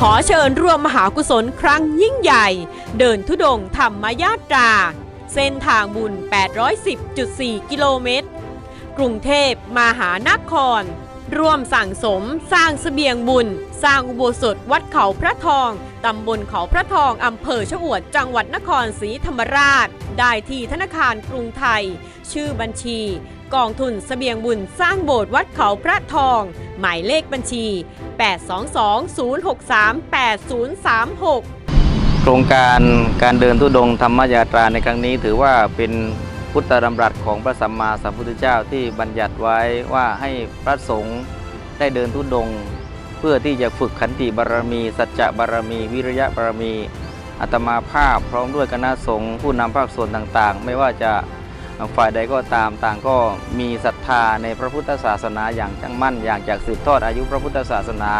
ขอเชิญร่วมมหากุศลครั้งยิ่งใหญ่ เดินทุดงธรรมยาตรา เส้นทางบุญ 810.4 กิโลเมตร กรุงเทพมหานคร ร่วมสั่งสมสร้างเสบียงบุญ สร้างอุโบสถวัดเขาพระทอง ตำบลเขาพระทอง อำเภอชะอวดจังหวัดนครศรีธรรมราช ได้ที่ธนาคารกรุงไทย ชื่อบัญชี กองทุนเสบียงบุญสร้างโบสถ์วัดเขาพระทอง หมายเลขบัญชี 822-063-8036 โครงการการเดินทุดงค์ธรรมยาตราในครั้งนี้ถือว่าเป็นพุทธดำรัสของพระสัมมาสัมพุทธเจ้าที่บัญญัติไว้ว่าให้พระสงฆ์ได้เดินทุดงค์เพื่อที่จะฝึกขันติบารมี สัจจะบารมี วิริยะบารมีอัตมาภาพพร้อมด้วยคณะสงฆ์ผู้นำภาคส่วนต่างๆ ไม่ว่าจะ ฝ่ายใดก็ตามต่างก็มีศรัทธาในพระพุทธศาสนาอย่างจังมั่น อย่างจากสืบทอดอายุพระพุทธศาสนา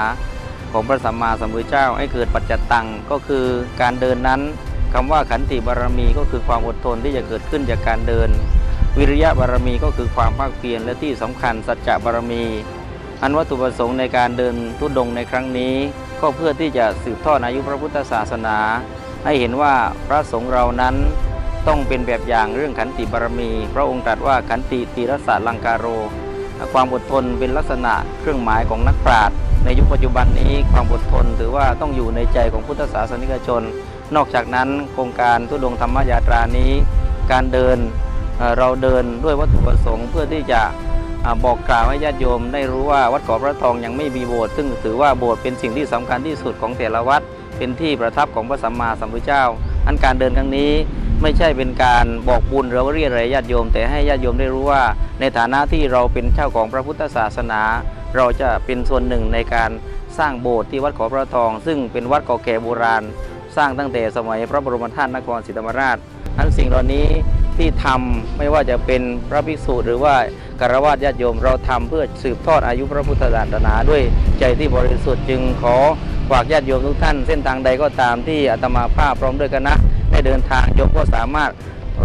ของพระสัมมาสัมพุทธเจ้าให้เกิดปัจจตังก็คือการเดินนั้นคำว่าขันติบารมีก็คือความอดทนที่จะเกิดขึ้นจากการเดิน วิริยะบารมีก็คือความภาคเพียรและที่สำคัญสัจจะบารมี อันวัตถุประสงค์ในการเดินทุดงในครั้งนี้ ก็เพื่อที่จะสืบทอดอายุพระพุทธศาสนา ให้เห็นว่าพระสงฆ์เรานั้น ต้องเป็นแบบอย่างเรื่องขันติบารมี พระองค์ตรัสว่าขันติตีรสาลังการโร ความอดทนเป็นลักษณะเครื่องหมายของนักปราชญ์ในยุคปัจจุบันนี้ความอดทนถือว่าต้องอยู่ในใจของพุทธศาสนิกชน นอกจากนั้นโครงการทุดงธรรมยาตรานี้ การเดินเราเดินด้วยวัตถุประสงค์เพื่อที่จะบอกกล่าวให้ญาติโยมได้รู้ว่าวัดเกาะพระทองยังไม่มีโบสถ์ซึ่งถือว่าโบสถ์เป็นสิ่งที่สำคัญที่สุดของแต่ละวัด เป็นที่ประทับของพระสัมมาสัมพุทธเจ้า อันการเดินครั้งนี้ ไม่ใช่เป็นการบอกบุญหรือว่าเรียกอะไรญาติโยม แต่ให้ญาติโยมได้รู้ว่า ในฐานะที่เราเป็นเจ้าของพระพุทธศาสนา เราจะเป็นส่วนหนึ่งในการสร้างโบสถ์ที่วัดขอพระทอง ซึ่งเป็นวัดเก่าแก่โบราณ สร้างตั้งแต่สมัยพระบรมธาตุนครศรีธรรมราชอันสิ่งเหล่านี้ที่ทำไม่ว่าจะเป็นพระภิกษุหรือว่าคารวะญาติโยมเราทำเพื่อสืบทอดอายุพระพุทธศาสนาด้วยใจที่บริสุทธิ์จึงขอฝากญาติโยมทุกท่านเส้นทางใดก็ตามที่อาตมาภาพพร้อมด้วยคณะ ได้เดินทางโยมก็สามารถ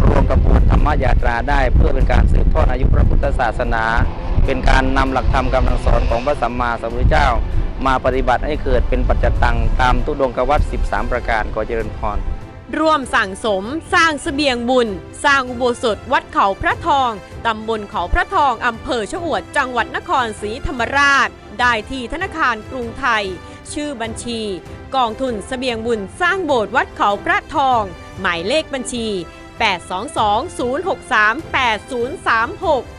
รวมกระบวนธรรมยาตราได้ เพื่อเป็นการสืบทอดอายุพระพุทธศาสนา เป็นการนำหลักธรรมคำสอนของพระสัมมาสัมพุทธเจ้า มาปฏิบัติให้เกิดเป็นปัจจตังตามทุดงกวัต13 ประการขอเจริญพรร่วมสั่งสมสร้างเสบียงบุญ สร้างอุโบสถวัดเขาพระทอง ตำบลเขาพระทอง อำเภอชะอวด จังหวัดนครศรีธรรมราช ได้ที่ธนาคารกรุงไทย ชื่อบัญชี กองทุนเสบียงบุญสร้างโบสถ์วัดเขาพระทอง หมายเลขบัญชี 822-063-8036